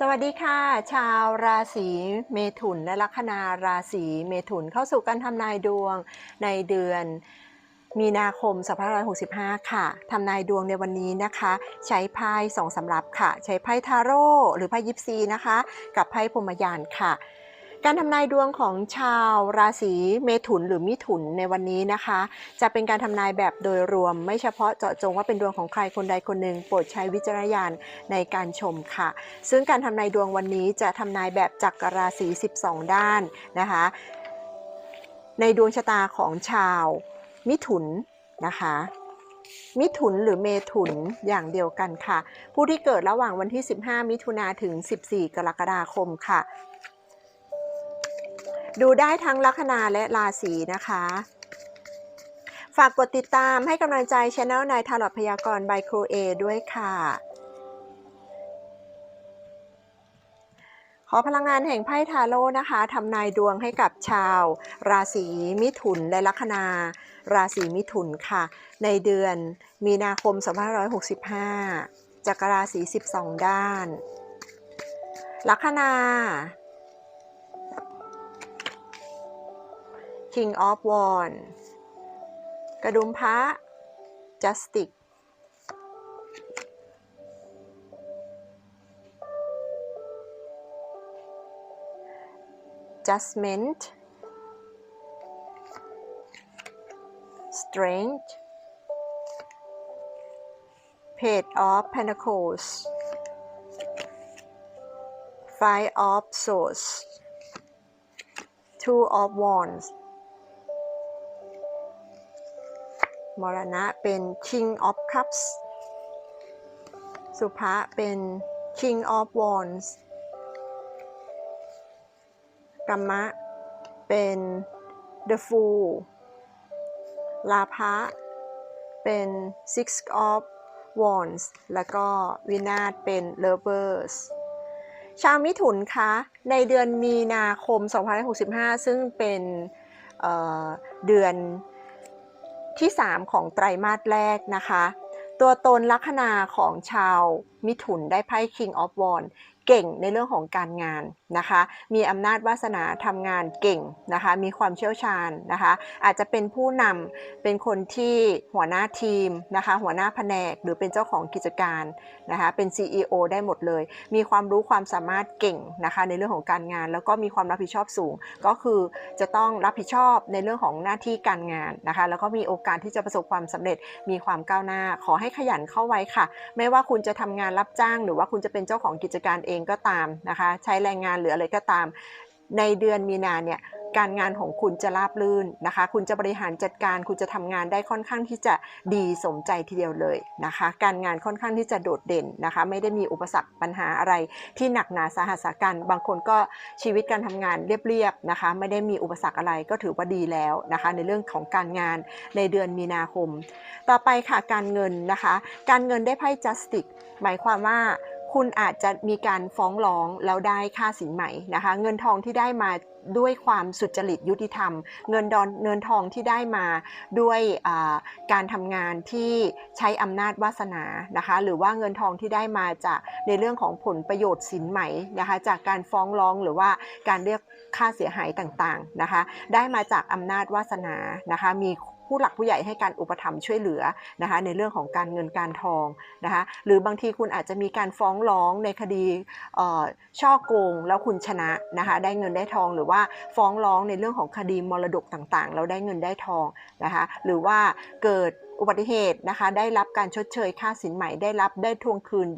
สวัสดีค่ะ ชาวราศีเมถุนและลัคนาราศีเมถุนเข้าสู่การทำนายดวงในเดือนมีนาคม 2565 ค่ะ ทำนายดวงในวันนี้นะคะ ใช้ไพ่สองสำรับค่ะ ใช้ไพ่ทาโร่หรือไพ่ยิปซีนะคะ กับไพ่พรมยานค่ะ การทำนายดวงของชาวราศีเมถุนหรือมิถุนในวันนี้นะคะ จะเป็นการทำนายแบบโดยรวม ไม่เฉพาะเจาะจงว่าเป็นดวงของใครคนใดคนหนึ่งโปรดใช้วิจารณญาณในการชมค่ะ ซึ่งการทำนายดวงวันนี้จะทำนายแบบจักรราศี 12 ด้านนะคะ ในดวงชะตาของชาวมิถุนนะคะมิถุนหรือเมถุนอย่างเดียวกันค่ะ ผู้ที่เกิดระหว่างวันที่ 15 มิถุนาถึง 14 กรกฎาคมค่ะ ดูได้ทั้งลัคนาและราศีนะคะ ฝากกดติดตามให้กำลังใจช anel นายทารอตพยากรณ์บายครูเอด้วยค่ะ ขอพลังงานแห่งไพ่ทาโร่นะคะทำนายดวงให้กับชาว ราศีมิถุนและลัคนาราศีมิถุนค่ะ ในเดือนมีนาคม 2565จักรราศี 12 ด้าน ลัคนา King of Wands กระดุมพระ Justice Judgment Strength Page of Pentacles Five of Swords Two of Wands มรณะเป็น King of Cups สุภะเป็น King of Wands กัมมะ เป็น The Fool ลาภะเป็น Six of Wands แล้วก็วินาศเป็น Lovers ชาวมิถุนคะในเดือนมีนาคม 2565 ซึ่งเป็นเเดือน ที่ 3 ของไตรมาสแรกนะคะ ตัวตนลัคนาของชาวมิถุนได้ไพ่ King of w a n d เก่งในเรื่องของการงานนะคะ มีอำนาจวาสนาทำงานเก่งนะคะ มีความเชี่ยวชาญนะคะ อาจจะเป็นผู้นำเป็นคนที่หัวหน้าทีมนะคะ หัวหน้าแผนกหรือเป็นเจ้าของกิจการนะคะ เป็น CEO ได้หมดเลย มีความรู้ความสามารถเก่งนะคะ ในเรื่องของการงาน แล้วก็มีความรับผิดชอบสูง ก็คือจะต้องรับผิดชอบในเรื่องของหน้าที่การงานนะคะ แล้วก็มีโอกาสที่จะประสบความสำเร็จ มีความก้าวหน้า ขอให้ขยันเข้าไว้ค่ะ ไม่ว่าคุณจะทำงานรับจ้าง หรือว่าคุณจะเป็นเจ้าของกิจการเองก็ตามนะคะ ใช้แรงงานหรืออะไรก็ตาม ในเดือนมีนาเนี่ยการงานของคุณจะราบรื่นนะคะ คุณจะบริหารจัดการ คุณจะทำงานได้ค่อนข้างที่จะดีสมใจทีเดียวเลยนะคะ การงานค่อนข้างที่จะโดดเด่นนะคะ ไม่ได้มีอุปสรรคปัญหาอะไรที่หนักหนาสาหัสกัน บางคนก็ชีวิตการทำงานเรียบๆนะคะ ไม่ได้มีอุปสรรคอะไรก็ถือว่าดีแล้วนะคะ ในเรื่องของการงานในเดือนมีนาคม ต่อไปค่ะการเงินนะคะ การเงินได้ไพ่ justice หมายความว่า คุณอาจจะมีการฟ้องร้องแล้วได้ค่าสินไหมนะคะ เงินทองที่ได้มาด้วยความสุจริตยุติธรรม เงินดอนเงินทองที่ได้มาด้วยการทำงานที่ใช้อำนาจวาสนานะคะ หรือว่าเงินทองที่ได้มาจากในเรื่องของผลประโยชน์สินไหมนะคะจากการฟ้องร้องหรือว่าการเรียกค่าเสียหายต่างๆนะคะ ได้มาจากอำนาจวาสนานะคะมี ผู้หลักผู้ใหญ่ให้การอุปถัมภ์ช่วยเหลือนะคะในเรื่องของการเงินการทองนะคะหรือบางทีคุณอาจจะมีการฟ้องร้องในคดีช่อโกงแล้วคุณชนะนะคะได้เงินได้ทองหรือว่าฟ้องร้องในเรื่องของคดีมรดกต่างๆ แล้วได้เงินได้ทองนะคะหรือว่าเกิดอุบัติเหตุนะคะได้รับการชดเชยค่าสินใหม่ได้รับได้ทวงคืน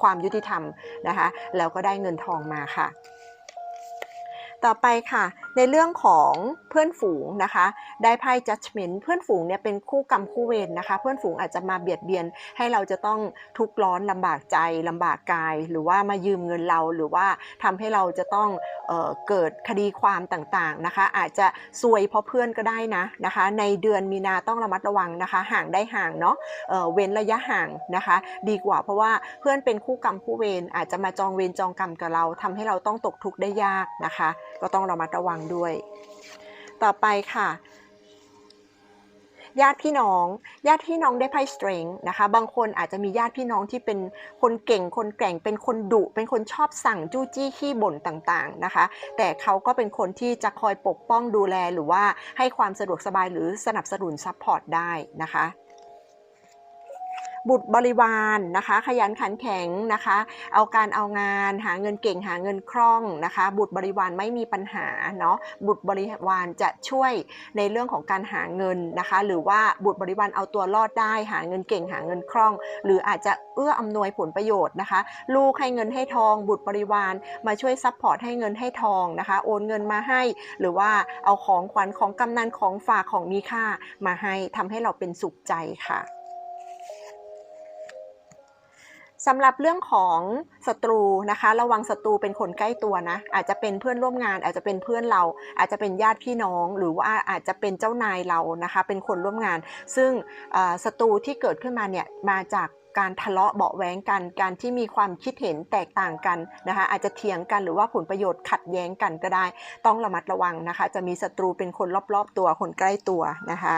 ความยุติธรรมนะคะแล้วก็ได้เงินทองมาค่ะ ต่อไปค่ะ ในเรื่องของเพื่อนฝูงนะคะ ได้ไพ่ judgment เพื่อนฝูงเนี่ยเป็นคู่กรรมคู่เวรนะคะ เพื่อนฝูงอาจจะมาเบียดเบียน ให้เราจะต้องทุกข์ร้อนลำบากใจลำบากกาย หรือว่ามายืมเงินเราหรือว่าทำให้เราจะต้องเออเกิดคดีความต่างๆนะคะ อาจจะซวยเพราะเพื่อนก็ได้นะนะคะ ในเดือนมีนาต้องระมัดระวังนะคะ ห่างได้ห่างเนาะเเว้นระยะห่างนะคะ ดีกว่าเพราะว่าเพื่อนเป็นคู่กรรมคู่เวรอาจจะมาจองเวรจองกรรมกับเราทำให้เราต้องตกทุกข์ได้ยากนะคะก็ต้องระมัดระวังด้วย ต่อไปค่ะญาติพี่น้องญาติพี่น้องได้ไพ่ strength นะคะ บางคนอาจจะมีญาติพี่น้องที่เป็นคนเก่งคนแกร่งเป็นคนดุ เป็นคนชอบสั่งจู้จี้ขี้บ่นต่างๆนะคะ แต่เขาก็เป็นคนที่จะคอยปกป้องดูแลหรือว่าให้ความสะดวกสบายหรือสนับสนุนซัพพอร์ตได้นะคะ บุตรบริวารนะคะ ขยันขันแข็งนะคะ เอาการเอางานหาเงินเก่งหาเงินคล่องนะคะ บุตรบริวารไม่มีปัญหาเนาะบุตรบริวารจะช่วยในเรื่องของการหาเงินนะคะ หรือว่าบุตรบริวารเอาตัวรอดได้ หาเงินเก่งหาเงินคล่อง หรืออาจจะเอื้ออำนวยผลประโยชน์นะคะ ลูกให้เงินให้ทอง บุตรบริวารมาช่วยซัพพอร์ตให้เงินให้ทองนะคะ โอนเงินมาให้ หรือว่าเอาของขวัญของกำนันของฝากของมีค่ามาให้ทำให้เราเป็นสุขใจค่ะ สำหรับเรื่องของศัตรูนะคะ ระวังศัตรูเป็นคนใกล้ตัวนะ อาจจะเป็นเพื่อนร่วมงาน อาจจะเป็นเพื่อนเรา อาจจะเป็นญาติพี่น้อง หรือว่าอาจจะเป็นเจ้านายเรานะคะ เป็นคนร่วมงาน ซึ่งศัตรูที่เกิดขึ้นมาเนี่ยมาจากการทะเลาะเบาะแว้งกัน การที่มีความคิดเห็นแตกต่างกันนะคะ อาจจะเถียงกันหรือว่าผลประโยชน์ขัดแย้งกันก็ได้ ต้องระมัดระวังนะคะ จะมีศัตรูเป็นคนรอบๆตัวคนใกล้ตัวนะคะ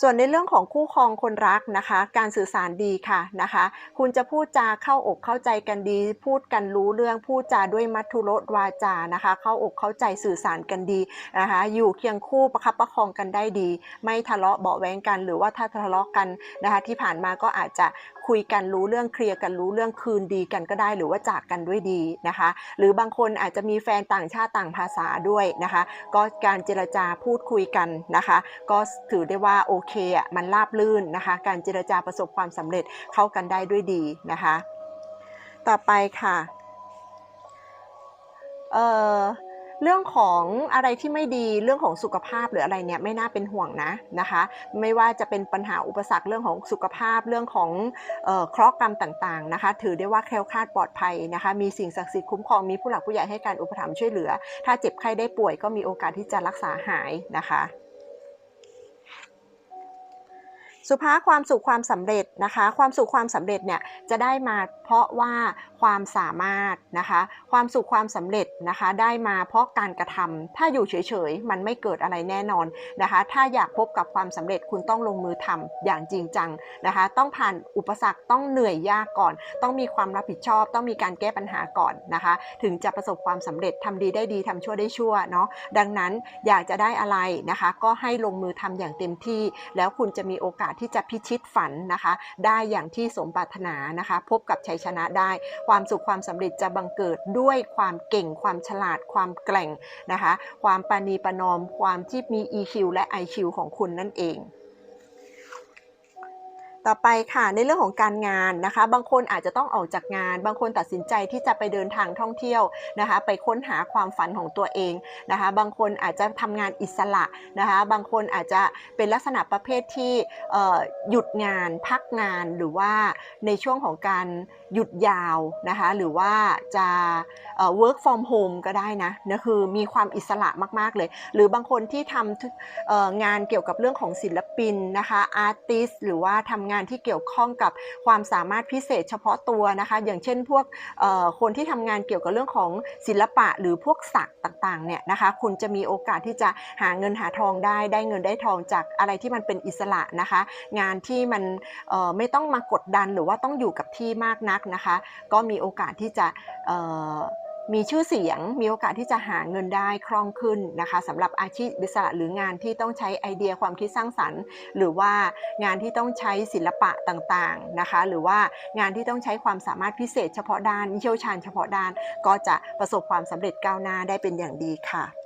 ส่วนในเรื่องของคู่ครองคนรักนะคะ การสื่อสารดีค่ะนะคะ คุณจะพูดจาเข้าอกเข้าใจกันดี พูดกันรู้เรื่องพูดจาด้วยมัทุรสวาจานะคะ เข้าอกเข้าใจสื่อสารกันดีนะคะ อยู่เคียงคู่ประคับประคองกันได้ดี ไม่ทะเลาะเบาแวงกัน หรือว่าถ้าทะเลาะกันนะคะ ที่ผ่านมาก็อาจจะคุยกันรู้เรื่องเคลียร์กันรู้เรื่องคืนดีกันก็ได้ หรือว่าจากกันด้วยดีนะคะ หรือบางคนอาจจะมีแฟนต่างชาติต่างภาษาด้วยนะคะ ก็การเจรจาพูดคุยกันนะคะ ก็ถือได้ว่าโอเคอะมันราบลื่นนะคะ การเจรจาประสบความสำเร็จเข้ากันได้ด้วยดีนะคะ ต่อไปค่ะ เอ่อ เรื่องของอะไรที่ไม่ดีเรื่องของสุขภาพหรืออะไรเนี่ยไม่น่าเป็นห่วงนะนะคะ ไม่ว่าจะเป็นปัญหาอุปสรรคเรื่องของสุขภาพเรื่องของเคราะห์กรรมต่างๆนะคะ ถือได้ว่าแคล้วคลาดปลอดภัยนะคะ มีสิ่งศักดิ์สิทธิ์คุ้มครองมีผู้หลักผู้ใหญ่ให้การอุปถัมภ์ช่วยเหลือ ถ้าเจ็บไข้ได้ป่วยก็มีโอกาสที่จะรักษาหายนะคะ สุภาพความสุขความสำเร็จนะคะ ความสุขความสำเร็จเนี่ยจะได้มาเพราะว่าความสามารถนะคะ ความสุขความสำเร็จนะคะได้มาเพราะการกระทำถ้าอยู่เฉยๆ มันไม่เกิดอะไรแน่นอนนะคะ ถ้าอยากพบกับความสำเร็จคุณต้องลงมือทำอย่างจริงจังนะคะ ต้องผ่านอุปสรรคต้องเหนื่อยยากก่อน ต้องมีความรับผิดชอบ ต้องมีการแก้ปัญหาก่อนนะคะ ถึงจะประสบความสำเร็จทำดีได้ดีทำชั่วได้ชั่วเนาะดังนั้นอยากจะได้อะไรนะคะ ก็ให้ลงมือทำอย่างเต็มที่ แล้วคุณจะมีโอกาสที่จะพิชิตฝันนะคะ ได้อย่างที่สมปรารถนานะคะ พบกับชัยชนะได้ ความสุขความสำเร็จจะบังเกิดด้วยความเก่ง ความฉลาด ความแกร่งนะคะ ความปานีประนอม ความที่มี EQ และ IQ ของคุณนั่นเอง ต่อไปค่ะในเรื่องของการงานนะคะ บางคนอาจจะต้องออกจากงาน บางคนตัดสินใจที่จะไปเดินทางท่องเที่ยวนะคะ ไปค้นหาความฝันของตัวเองนะคะ บางคนอาจจะทำงานอิสระนะคะ บางคนอาจจะเป็นลักษณะประเภทที่หยุดงานพักงานหรือว่าในช่วงของการหยุดยาวนะคะ หรือว่าจะ work from home ก็ได้นะนะคือมีความอิสระมาก ๆ เลย หรือบางคนที่ทำงานเกี่ยวกับเรื่องของศิลปินนะคะอาร์ติสหรือว่าทำงานที่เกี่ยวข้องกับความสามารถพิเศษเฉพาะตัวนะคะ อย่างเช่นพวกคนที่ทำงานเกี่ยวกับเรื่องของศิลปะหรือพวกศักดิ์ต่างๆเนี่ยนะคะ คุณจะมีโอกาสที่จะหาเงินหาทองได้ได้เงินได้ทองจากอะไรที่มันเป็นอิสระนะคะ งานที่มันไม่ต้องมากดดันหรือว่าต้องอยู่กับที่มากนักนะคะ ก็มีโอกาสที่จะ มีชื่อเสียงมีโอกาสที่จะหาเงินได้คล่องขึ้นนะคะสำหรับอาชีพอิสระหรืองานที่ต้องใช้ไอเดียความคิดสร้างสรรค์ หรือว่างานที่ต้องใช้ศิลปะต่างๆนะคะ หรือว่างานที่ต้องใช้ความสามารถพิเศษเฉพาะด้านเชี่ยวชาญเฉพาะด้าน ก็จะประสบความสำเร็จก้าวหน้าได้เป็นอย่างดีค่ะ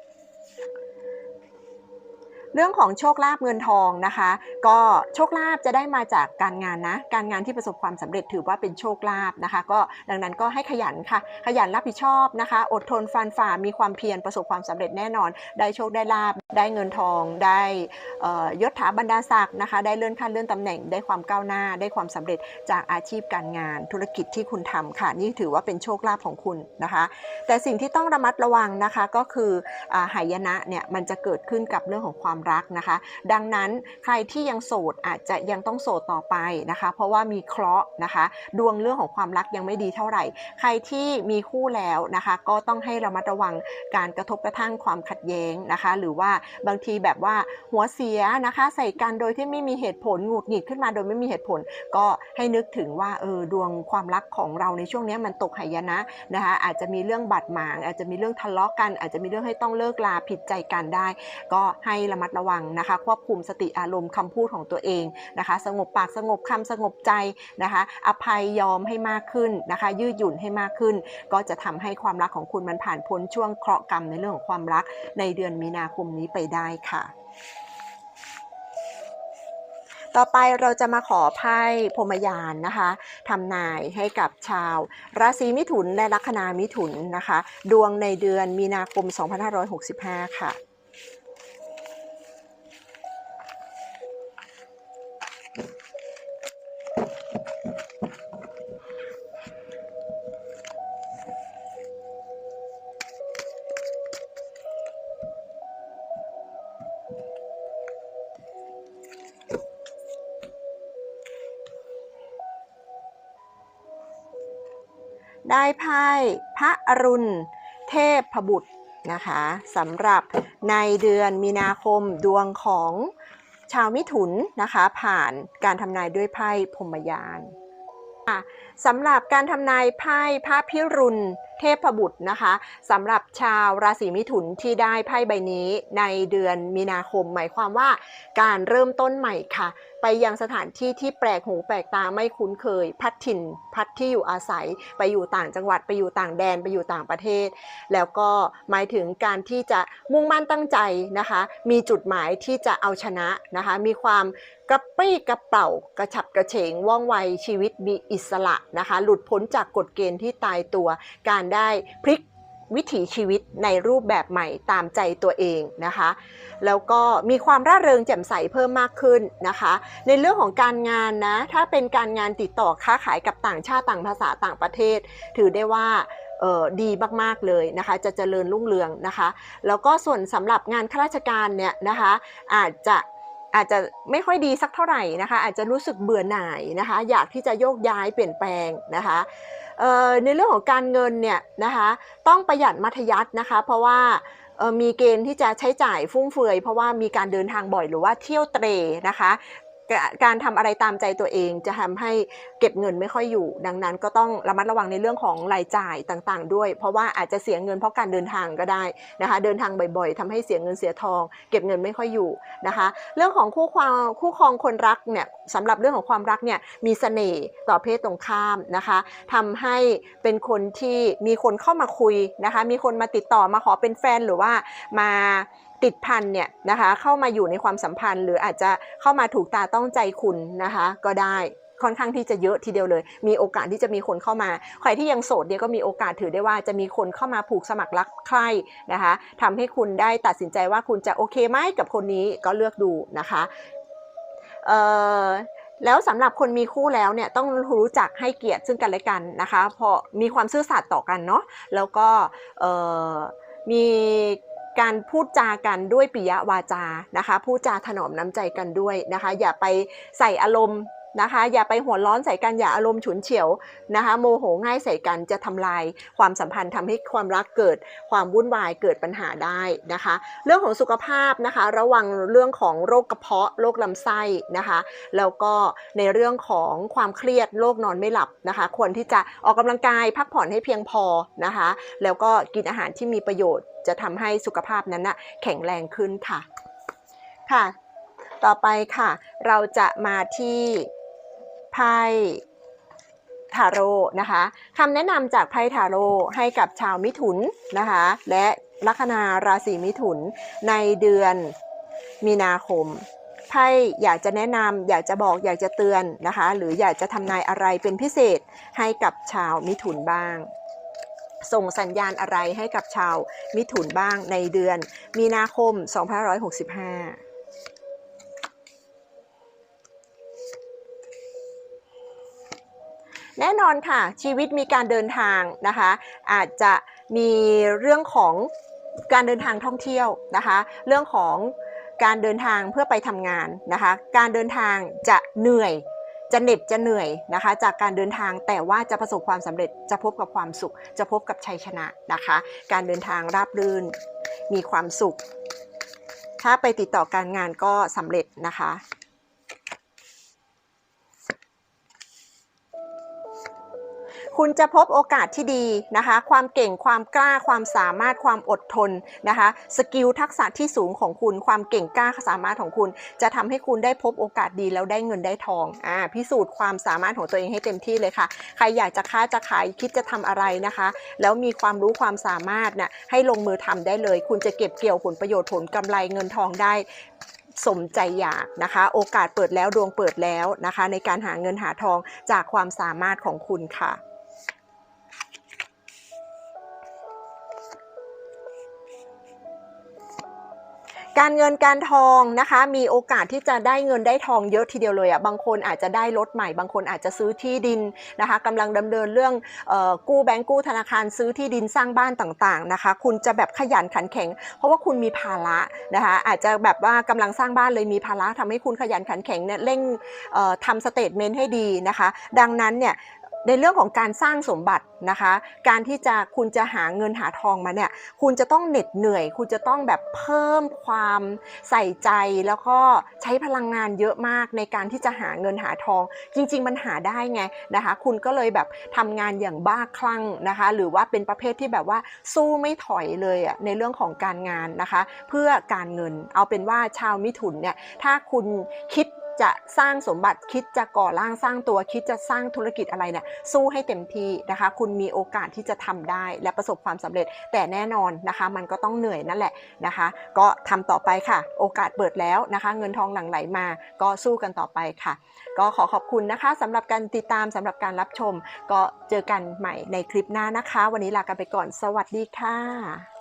เรื่องของโชคลาภเงินทองนะคะ ก็โชคลาภจะได้มาจากการงานนะ การงานที่ประสบความสำเร็จถือว่าเป็นโชคลาภนะคะ ก็ดังนั้นก็ให้ขยันค่ะ ขยันรับผิดชอบนะคะ อดทนฟันฝ่ามีความเพียรประสบความสำเร็จแน่นอน ได้โชคได้ลาบได้เงินทอง ได้ยศถาบรรดาศักดิ์นะคะ ได้เลื่อนขั้นเลื่อนตำแหน่งได้ความก้าวหน้า ได้ความสำเร็จจากอาชีพการงานธุรกิจที่คุณทำค่ะ นี่ถือว่าเป็นโชคลาภของคุณนะคะ แต่สิ่งที่ต้องระมัดระวังนะคะก็คืออหายนะเนี่ยมันจะเกิดขึ้นกับเรื่องของความรักนะคะ ดังนั้นใครที่ยังโสดอาจจะยังต้องโสดต่อไปนะคะ เพราะว่ามีเคราะห์นะคะ ดวงเรื่องของความรักยังไม่ดีเท่าไหร่ ใครที่มีคู่แล้วนะคะ ก็ต้องให้ระมัดระวังการกระทบกระทั่งความขัดแย้งนะคะ หรือว่าบางทีแบบว่าหัวเสียนะคะ ใส่กันโดยที่ไม่มีเหตุผลหงุดหงิดขึ้นมาโดยไม่มีเหตุผล ก็ให้นึกถึงว่าเออดวงความรักของเราในช่วงนี้มันตกหายนะนะคะ อาจจะมีเรื่องบาดหมาง อาจจะมีเรื่องทะเลาะกัน อาจจะมีเรื่องให้ต้องเลิกลาผิดใจกันได้ ก็ให้ระมัดระวังนะคะ ควบคุมสติอารมณ์คำพูดของตัวเองนะคะ สงบปากสงบคำสงบใจนะคะ อภัยยอมให้มากขึ้นนะคะ ยืดหยุ่นให้มากขึ้น ก็จะทำให้ความรักของคุณมันผ่านพ้นช่วงเคราะห์กรรมในเรื่องของความรักในเดือนมีนาคมนี้ไปได้ค่ะต่อไปเราจะมาขอไพ่พรมยานนะคะทำนายให้กับชาว ราศีมิถุนและลัคนามิถุนนะคะ ดวงในเดือนมีนาคม 2565 ค่ะ ไพ่พระอรุณ เทพบุตรนะคะสำหรับในเดือนมีนาคมดวงของชาวมิถุนนะคะผ่านการทำนายด้วยไพ่พรมยานค่ะสำหรับการทำนายไพ่พระพิรุณ เทพบุตรนะคะสำหรับชาวราศีมิถุนที่ได้ไพ่ใบนี้ในเดือนมีนาคม หมายความว่าการเริ่มต้นใหม่ค่ะ ไปยังสถานที่ที่แปลกหูแปลกตาไม่คุ้นเคย พัดถิ่น พัดที่อยู่อาศัย ไปอยู่ต่างจังหวัดไปอยู่ต่างแดนไปอยู่ต่างประเทศ แล้วก็หมายถึงการที่จะมุ่งมั่นตั้งใจนะคะ มีจุดหมายที่จะเอาชนะนะคะ มีความกระปรี้กระเป๋ากระฉับกระเฉงว่องไวชีวิตมีอิสระนะคะ หลุดพ้นจากกฎเกณฑ์ที่ตายตัวการได้พลิกวิถีชีวิตในรูปแบบใหม่ตามใจตัวเองนะคะ แล้วก็มีความร่าเริงแจ่มใสเพิ่มมากขึ้นนะคะ ในเรื่องของการงานนะ ถ้าเป็นการงานติดต่อค้าขายกับต่างชาติต่างภาษาต่างประเทศ ถือได้ว่าดีมากๆเลยนะคะ จะเจริญรุ่งเรืองนะคะ แล้วก็ส่วนสำหรับงานข้าราชการเนี่ยนะคะ อาจจะ อาจจะไม่ค่อยดีสักเท่าไหร่นะคะ อาจจะรู้สึกเบื่อหน่ายนะคะ อยากที่จะโยกย้ายเปลี่ยนแปลงนะคะในเรื่องของการเงินเนี่ยนะคะต้องประหยัดมัธยัตินะคะ เพราะว่ามีเกณฑ์ที่จะใช้จ่ายฟุ่มเฟือยเพราะว่ามีการเดินทางบ่อยหรือว่าเที่ยวเตรนะคะ การทำอะไรตามใจตัวเองจะทำให้เก็บเงินไม่ค่อยอยู่ ดังนั้นก็ต้องระมัดระวังในเรื่องของรายจ่ายต่างๆ ด้วย เพราะว่าอาจจะเสียเงินเพราะการเดินทางก็ได้นะคะ เดินทางบ่อยๆทำให้เสียเงินเสียทอง เก็บเงินไม่ค่อยอยู่นะคะ เรื่องของคู่ความคู่ครองคนรักเนี่ยสำหรับเรื่องของความรักเนี่ยมีเสน่ห์ต่อเพศตรงข้ามนะคะทำให้เป็นคนที่มีคนเข้ามาคุยนะคะ มีคนมาติดต่อมาขอเป็นแฟนหรือว่ามาติดพันเนี่ยนะคะเข้ามาอยู่ในความสัมพันธ์ หรืออาจจะเข้ามาถูกตาต้องใจคุณนะคะก็ได้ค่อนข้างที่จะเยอะทีเดียวเลย มีโอกาสที่จะมีคนเข้ามา ใครที่ยังโสดเนี่ยก็มีโอกาสถือได้ว่าจะมีคนเข้ามาผูกสมัครรักใคร่นะคะทำให้คุณได้ตัดสินใจว่าคุณจะโอเคไหมกับคนนี้ก็เลือกดูนะคะเอ่อแล้วสำหรับคนมีคู่แล้วเนี่ยต้องรู้จักให้เกียรติซึ่งกันและกันนะคะ เพราะมีความซื่อสัตย์ต่อกันเนาะแล้วก็มี การพูดจากันด้วยปิยวาจานะคะ พูดจาถนอมน้ำใจกันด้วยนะคะ อย่าไปใส่อารมณ์ นะคะ อย่าไปหัวร้อนใส่กันอย่าอารมณ์ฉุนเฉียวนะคะ โมโหง่ายใส่กันจะทำลายความสัมพันธ์ทำให้ความรักเกิดความวุ่นวายเกิดปัญหาได้นะคะ เรื่องของสุขภาพนะคะ ระวังเรื่องของโรคกระเพาะโรคลำไส้นะคะ แล้วก็ในเรื่องของความเครียดโรคนอนไม่หลับนะคะ ควรที่จะออกกำลังกายพักผ่อนให้เพียงพอนะคะ แล้วก็กินอาหารที่มีประโยชน์ จะทำให้สุขภาพนั้นนะแข็งแรงขึ้นค่ะค่ะ ต่อไปค่ะ เราจะมาที่ ไพ่ทาโร่นะคะคำแนะนำจากไพ่ทาโร่ให้กับชาวมิถุนนะคะ และลัคนาราศีมิถุนในเดือนมีนาคมไพ่อยากจะแนะนำอยากจะบอกอยากจะเตือนนะคะ หรืออยากจะทำนายอะไรเป็นพิเศษให้กับชาวมิถุนบ้าง ส่งสัญญาณอะไรให้กับชาวมิถุนบ้างในเดือนมีนาคม 2565 แน่นอนค่ะ ชีวิตมีการเดินทางนะคะ อาจจะมีเรื่องของการเดินทางท่องเที่ยวนะคะ เรื่องของการเดินทางเพื่อไปทำงานนะคะ การเดินทางจะเหนื่อยจะเหน็บจะเหนื่อยนะคะ จากการเดินทางแต่ว่าจะประสบความสำเร็จจะพบกับความสุข จะพบกับชัยชนะนะคะ การเดินทางราบรื่น มีความสุข ถ้าไปติดต่อการงานก็สำเร็จนะคะ คุณจะพบโอกาสที่ดีนะคะ ความเก่งความกล้าความสามารถความอดทนนะคะ สกิลทักษะที่สูงของคุณ ความเก่งกล้าสามารถของคุณ จะทำให้คุณได้พบโอกาสดีแล้วได้เงินได้ทองอ่าพิสูจน์ความสามารถของตัวเองให้เต็มที่เลยค่ะ ใครอยากจะค้าจะขายคิดจะทำอะไรนะคะ แล้วมีความรู้ความสามารถน่ะให้ลงมือทำได้เลย คุณจะเก็บเกี่ยวผลประโยชน์ผลกำไรเงินทองได้สมใจอยากนะคะ โอกาสเปิดแล้วดวงเปิดแล้วนะคะ ในการหาเงินหาทองจากความสามารถของคุณค่ะ การเงินการทองนะคะ มีโอกาสที่จะได้เงินได้ทองเยอะทีเดียวเลยอะบางคนอาจจะได้รถใหม่ บางคนอาจจะซื้อที่ดินนะคะกำลังดำเนินเรื่องออกู้แบงก์กู้ธนาคารซื้อที่ดินสร้างบ้านต่างๆนะคะ คุณจะแบบขยันขันแข็ง เพราะว่าคุณมีภาระนะคะ อาจจะแบบว่ากำลังสร้างบ้านเลยมีภาระทำให้คุณขยันขันแข็งเนี่ยเร่งทำสเตทเมนต์ให้ดีนะคะ ดังนั้นเนี่ย ในเรื่องของการสร้างสมบัตินะคะ การที่จะคุณจะหาเงินหาทองมาเนี่ย คุณจะต้องเหน็ดเหนื่อย คุณจะต้องแบบเพิ่มความใส่ใจแล้วก็ใช้พลังงานเยอะมากในการที่จะหาเงินหาทอง จริง ๆ มันหาได้ไงนะคะ คุณก็เลยแบบทำงานอย่างบ้าคลั่งนะคะ หรือว่าเป็นประเภทที่แบบว่าสู้ไม่ถอยเลยอะในเรื่องของการงานนะคะ เพื่อการเงิน เอาเป็นว่าชาวมิถุนเนี่ย ถ้าคุณคิด จะสร้างสมบัติคิดจะก่อร่างสร้างตัวคิดจะสร้างธุรกิจอะไรเนี่ยสู้ให้เต็มที่นะคะ คุณมีโอกาสที่จะทำได้และประสบความสำเร็จ แต่แน่นอนนะคะ มันก็ต้องเหนื่อยนั่นแหละนะคะ ก็ทำต่อไปค่ะ โอกาสเปิดแล้วนะคะ เงินทองหลั่งไหลมา ก็สู้กันต่อไปค่ะ ก็ขอขอบคุณนะคะสำหรับการติดตามสำหรับการรับชม ก็เจอกันใหม่ในคลิปหน้านะคะ วันนี้ลากันไปก่อนสวัสดีค่ะ